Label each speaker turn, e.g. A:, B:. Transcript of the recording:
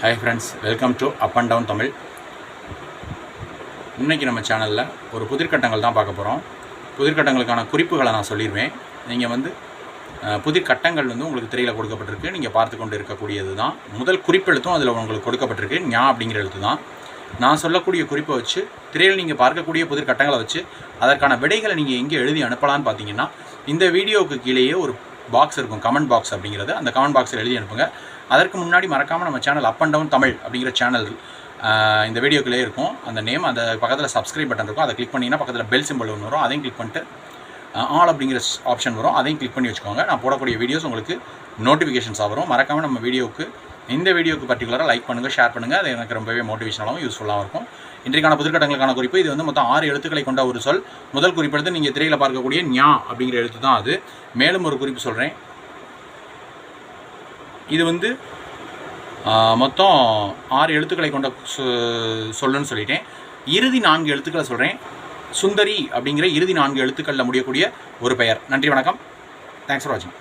A: Hi friends welcome to up and down Tamil இன்றைக்கி நம்ம சேனலில் ஒரு புதிர்கட்டங்கள் தான் பார்க்க போகிறோம் புதிர்கட்டங்களுக்கான குறிப்புகளை நான் சொல்லிடுவேன் நீங்கள் வந்து புதிர்கட்டங்கள் வந்து உங்களுக்கு திரையில் கொடுக்கப்பட்டிருக்கு. நீங்கள் பார்த்து கொண்டு இருக்கக்கூடியது தான். முதல் குறிப்பெழுத்தும் அதில் உங்களுக்கு கொடுக்கப்பட்டிருக்கு. ஞா அப்படிங்கிற எழுத்து தான். நான் சொல்லக்கூடிய குறிப்பை வச்சு திரையில் நீங்கள் பார்க்கக்கூடிய புதிர்கட்டங்களை வச்சு அதற்கான விடைகளை நீங்கள் எங்கே எழுதி அனுப்பலான்னு பார்த்தீங்கன்னா இந்த வீடியோவுக்கு கீழேயே ஒரு பாக்ஸ் இருக்கும் கமெண்ட் பாக்ஸ் அப்படிங்கிறது அந்த கமெண்ட் பாக்ஸில் எழுதி அனுப்புங்க. அதற்கு முன்னாடி மறக்காமல் நம்ம channel up and down Tamil அப்படிங்கிற சேனல் இந்த வீடியோக்குள்ளே இருக்கும். அந்த நேம் அந்த பக்கத்தில் சப்ஸ்கிரைப் பட்டன் இருக்கும். அதை கிளிக் பண்ணிங்கன்னா பக்கத்தில் பெல் சிம்பிள் ஒன்று வரும். அதையும் கிளிக் பண்ணிட்டு ஆல் அப்படிங்கிற ஆப்ஷன் வரும். அதையும் கிளிக் பண்ணி வச்சுக்கோங்க. நான் போடக்கூடிய வீடியோஸ் உங்களுக்கு நோட்டிஃபிகேஷன்ஸாக வரும். மறக்காமல் நம்ம வீடியோவுக்கு இந்த வீடியோக்கு பர்டிகுலராக லைக் பண்ணுங்கள் ஷேர் பண்ணுங்கள் அது எனக்கு ரொம்பவே மோட்டிவேஷனாகவும் யூஸ்ஃபுல்லாக இருக்கும். இன்றைக்கான புதுக்கட்டங்களுக்கான குறிப்பு இது வந்து மொத்தம் ஆறு எழுத்துக்களை கொண்ட ஒரு சொல். முதல் குறிப்பெடுத்து நீங்கள் திரையில் பார்க்கக்கூடிய ஞா அப்படிங்கிற எழுத்து தான் அது. மேலும் ஒரு குறிப்பு சொல்கிறேன் இது வந்து மொத்தம் ஆறு எழுத்துக்களை கொண்ட சொ- சொல்லுன்னு சொல்லிட்டேன். இறுதி நான்கு எழுத்துக்களை சொல்கிறேன் சுந்தரி அப்படிங்கிற இறுதி நான்கு எழுத்துக்களில் முடியக்கூடிய ஒரு பெயர். நன்றி வணக்கம். தேங்க்ஸ் ஃபார் வாட்சிங்